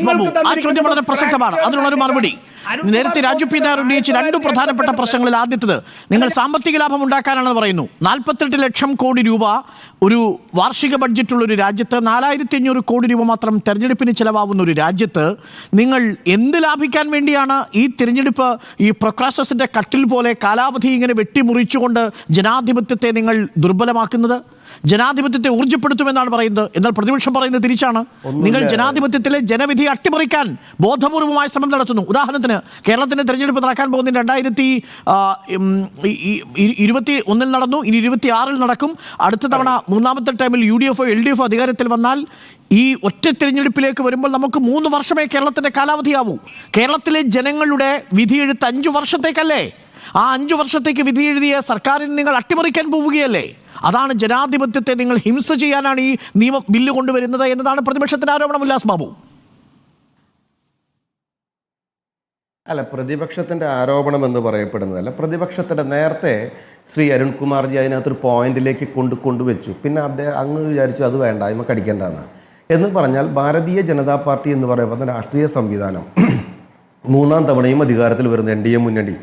ഉല്ലാസ് ബാബു ആ ചോദ്യം വളരെ പ്രസക്തമാണ് അതിനുള്ള ഒരു മറുപടി നേരത്തെ രാജു പി നായർ ഉന്നയിച്ച രണ്ട് പ്രധാനപ്പെട്ട പ്രശ്നങ്ങളിൽ ആദ്യത്തത്. നിങ്ങൾ സാമ്പത്തിക ലാഭം ഉണ്ടാക്കാനാണെന്ന് പറയുന്നു. നാൽപ്പത്തെട്ട് ലക്ഷം കോടി രൂപ ഒരു വാർഷിക ബഡ്ജറ്റുള്ള ഒരു രാജ്യത്ത് നാലായിരത്തി അഞ്ഞൂറ് കോടി രൂപ മാത്രം തെരഞ്ഞെടുപ്പിന് ചിലവാകുന്ന ഒരു രാജ്യത്ത് നിങ്ങൾ എന്ത് ലാഭിക്കാൻ വേണ്ടിയാണ് ഈ തിരഞ്ഞെടുപ്പ് ഈ പ്രൊക്രാസസിന്റെ കട്ടിൽ പോലെ കാലാവധി ഇങ്ങനെ വെട്ടിമുറിച്ചുകൊണ്ട് ജനാധിപത്യത്തെ നിങ്ങൾ ദുർബലമാക്കുന്നത്? ജനാധിപത്യത്തെ ഊർജപ്പെടുത്തുമെന്നാണ് പറയുന്നത്. എന്നാൽ പ്രതിപക്ഷം പറയുന്നത് തിരിച്ചാണ്. നിങ്ങൾ ജനാധിപത്യത്തിലെ ജനവിധി അട്ടിമറിക്കാൻ ബോധപൂർവമായ ശ്രമം നടത്തുന്നു. ഉദാഹരണത്തിന് കേരളത്തിന്റെ തെരഞ്ഞെടുപ്പ് നടക്കാൻ പോകുന്ന രണ്ടായിരത്തി ഇരുപത്തി ഒന്നിൽ നടന്നു ഇനി ഇരുപത്തി ആറിൽ നടക്കും. അടുത്ത തവണ മൂന്നാമത്തെ ടൈമിൽ U D F L D F അധികാരത്തിൽ വന്നാൽ ഈ ഒറ്റ തിരഞ്ഞെടുപ്പിലേക്ക് വരുമ്പോൾ നമുക്ക് മൂന്ന് വർഷമേ കേരളത്തിന്റെ കാലാവധിയാവൂ. കേരളത്തിലെ ജനങ്ങളുടെ വിധിയെഴുത്ത് അഞ്ച് വർഷത്തേക്കല്ലേ? ആ അഞ്ചു വർഷത്തേക്ക് വിധി എഴുതിയ സർക്കാരിന് നിങ്ങൾ അട്ടിമറിക്കാൻ പോവുകയല്ലേ? അതാണ് ജനാധിപത്യത്തെ നിങ്ങൾ ഹിംസ ചെയ്യാനാണ് ഈ നിയമ ബില്ല് കൊണ്ടുവരുന്നത് എന്നതാണ് പ്രതിപക്ഷത്തിന്റെ ആരോപണം ഉല്ലാസ് ബാബു. അല്ല പ്രതിപക്ഷത്തിന്റെ ആരോപണം എന്ന് പറയപ്പെടുന്നതല്ല. പ്രതിപക്ഷത്തിന്റെ നേരത്തെ ശ്രീ അരുൺകുമാർജി അതിനകത്തൊരു പോയിന്റിലേക്ക് കൊണ്ട് കൊണ്ടുവച്ചു. പിന്നെ അദ്ദേഹം അങ്ങ് വിചാരിച്ചു അത് വേണ്ട അതിമ കടിക്കേണ്ടതാണ് എന്ന് പറഞ്ഞാൽ ഭാരതീയ ജനതാ പാർട്ടി എന്ന് പറയുന്ന രാഷ്ട്രീയ സംവിധാനം. മൂന്നാം തവണയും അധികാരത്തിൽ വരുന്ന എൻ ഡി എ മുന്നണി.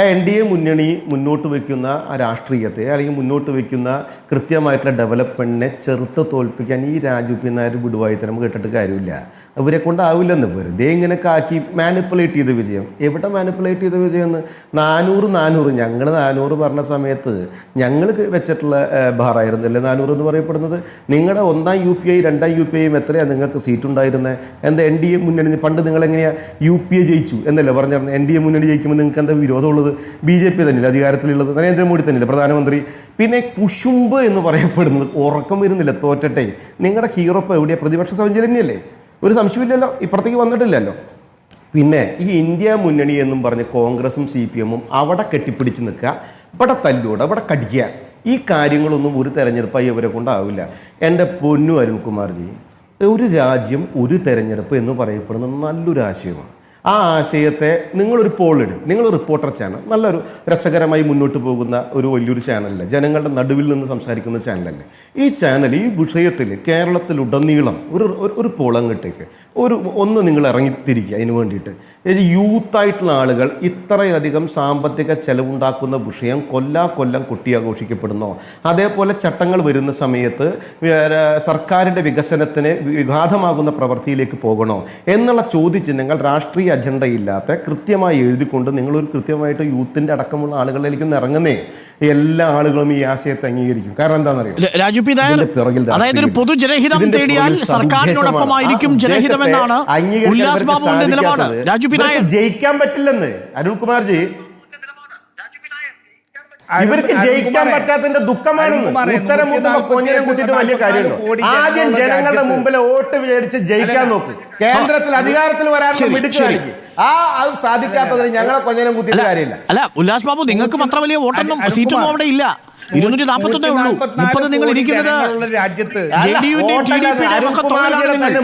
എൻ ഡി എ മുന്നണി മുന്നോട്ട് വയ്ക്കുന്ന രാഷ്ട്രീയത്തെ അല്ലെങ്കിൽ മുന്നോട്ട് വയ്ക്കുന്ന കൃത്യമായിട്ടുള്ള ഡെവലപ്മെന്റിനെ ചെറുത്ത് തോൽപ്പിക്കാൻ ഈ രാജുപി നായർ വിടുവായിത്തരം കേട്ടിട്ട് കാര്യമില്ല. അവരെ കൊണ്ടാവില്ലെന്ന് വെറുതെ ഇങ്ങനെ കാക്കി മാനിപ്പുലേറ്റ് ചെയ്ത വിജയം. എവിടെ മാനിപ്പുലേറ്റ് ചെയ്ത വിജയം എന്ന് നാനൂറ് നാനൂറ് ഞങ്ങൾ നാനൂറ് പറഞ്ഞ സമയത്ത് ഞങ്ങൾ വെച്ചിട്ടുള്ള ബാറായിരുന്നു അല്ലേ നാനൂറ് എന്ന് പറയപ്പെടുന്നത്? നിങ്ങളുടെ ഒന്നാം യു പി ഐ രണ്ടാം യു പി ഐയും എത്രയാണ് നിങ്ങൾക്ക് സീറ്റ് ഉണ്ടായിരുന്നത് എന്താ എൻ ഡി എ മുന്നണി പണ്ട് നിങ്ങളെങ്ങനെയാണ് യു പി എ ജയിച്ചു എന്നല്ലേ പറഞ്ഞിരുന്നത് എൻ ഡി എ മുന്നണി ജയിക്കുമ്പോൾ നിങ്ങൾക്ക് എന്താ വിരോധമുള്ളത്? ബി ജെ പി തന്നെയല്ലേ അധികാരത്തിലുള്ളത്? നരേന്ദ്രമോദി തന്നെയല്ലേ പ്രധാനമന്ത്രി. പിന്നെ കുശുമ്പ് എന്ന് പറയപ്പെടുന്നത് ഉറക്കം വരുന്നില്ല തോറ്റട്ടെ. നിങ്ങളുടെ ഹീറോ എവിടെയാണ് പ്രതിപക്ഷ സൗജന്യല്ലേ? ഒരു സംശയമില്ലല്ലോ ഇപ്പുറത്തേക്ക് വന്നിട്ടില്ലല്ലോ. പിന്നെ ഈ ഇന്ത്യ മുന്നണി എന്നും പറഞ്ഞ് കോൺഗ്രസും സി പി എമ്മും അവിടെ കെട്ടിപ്പിടിച്ച് നിൽക്കുക ഇവിടെ തല്ലൂടെ ഇവിടെ കടിക്കുക. ഈ കാര്യങ്ങളൊന്നും ഒരു തെരഞ്ഞെടുപ്പായി ഇവരെ കൊണ്ടാവില്ല. എന്റെ പൊന്നു അരുൺകുമാർജി ഒരു രാജ്യം ഒരു തെരഞ്ഞെടുപ്പ് എന്ന് പറയപ്പെടുന്നത് നല്ലൊരു ആശയമാണ് ആ ആശയത്തെ നിങ്ങളൊരു പോളിടും നിങ്ങൾ റിപ്പോർട്ടർ ചാനൽ നല്ലൊരു രസകരമായി മുന്നോട്ട് പോകുന്ന ഒരു വലിയൊരു ചാനലല്ലേ ജനങ്ങളുടെ നടുവിൽ നിന്ന് സംസാരിക്കുന്ന ചാനലല്ലേ ഈ ചാനൽ ഈ വിഷയത്തിൽ കേരളത്തിലുടനീളം ഒരു ഒരു- പോളങ്ങിട്ടേക്ക് ഒരു ഒന്ന് നിങ്ങൾ ഇറങ്ങിത്തിരിക്കുക അതിന് വേണ്ടിയിട്ട്. യൂത്ത് യൂത്തായിട്ടുള്ള ആളുകൾ ഇത്രയധികം സാമ്പത്തിക ചെലവുണ്ടാക്കുന്ന വിഷയം കൊല്ലാ കൊല്ലം കൊട്ടിയാഘോഷിക്കപ്പെടുന്നോ. അതേപോലെ ചട്ടങ്ങൾ വരുന്ന സമയത്ത് സർക്കാരിന്റെ വികസനത്തിന് വിഘാതമാകുന്ന പ്രവൃത്തിയിലേക്ക് പോകണോ എന്നുള്ള ചോദ്യചിഹ്നങ്ങൾ രാഷ്ട്രീയ അജണ്ടയില്ലാത്ത കൃത്യമായി എഴുതിക്കൊണ്ട് നിങ്ങളൊരു കൃത്യമായിട്ട് യൂത്തിന്റെ അടക്കമുള്ള ആളുകളിലേക്ക് ഇറങ്ങുന്നേ എല്ലാ ആളുകളും ഈ ആശയത്തെ അംഗീകരിക്കും. കാരണം എന്താണെന്നറിയോ? രാജു പി അതായത് ഒരു പൊതുജനഹിതം തേടിയാൽ സർക്കാരിനോടൊപ്പമായിരിക്കും അംഗീകരിക്കാൻ ജയിക്കാൻ പറ്റില്ലെന്ന്. അരുൺകുമാർജി ഇവർക്ക് ജയിക്കാൻ പറ്റാത്തതിന്റെ ദുഃഖമാണെന്ന് ഉത്തരം മുട്ടുമ്പോ കൊഞ്ഞനം കുത്തിട്ട് വലിയ കാര്യമുണ്ടോ? ആദ്യം ജനങ്ങളുടെ മുമ്പിൽ വോട്ട് വിചാരിച്ച് ജയിക്കാൻ നോക്ക്. കേന്ദ്രത്തിൽ അധികാരത്തിൽ വരാനുള്ള മിടുക്ക്. ആ അത് സാധിക്കാത്തതിന് ഞങ്ങളെ കൊഞ്ഞനം കുത്തിയിട്ട് കാര്യമില്ല. അല്ല ഉല്ലാസ് ബാബു നിങ്ങൾക്ക് അത്ര വലിയ വോട്ടൊന്നും. സീറ്റൊന്നും അവിടെ ഇല്ല. ഇരുന്നൂറ്റി നാൽപ്പത്തൊന്നേ ഉള്ളൂ. മുപ്പത് നിങ്ങൾ ഇരിക്കുന്നത്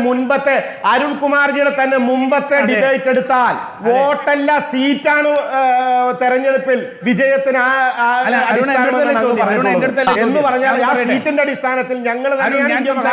മുൻപത്തെ അരുൺകുമാർജിയുടെ തന്നെ മുമ്പത്തെ. ഡിബേറ്റ് എടുത്താൽ വോട്ടല്ല സീറ്റാണ് തെരഞ്ഞെടുപ്പിൽ വിജയത്തിന് ആ- ആ സീറ്റിന്റെ അടിസ്ഥാനത്തിൽ ഞങ്ങൾ അടുത്തല്ലേ അങ്ങ് ചോദ്യം?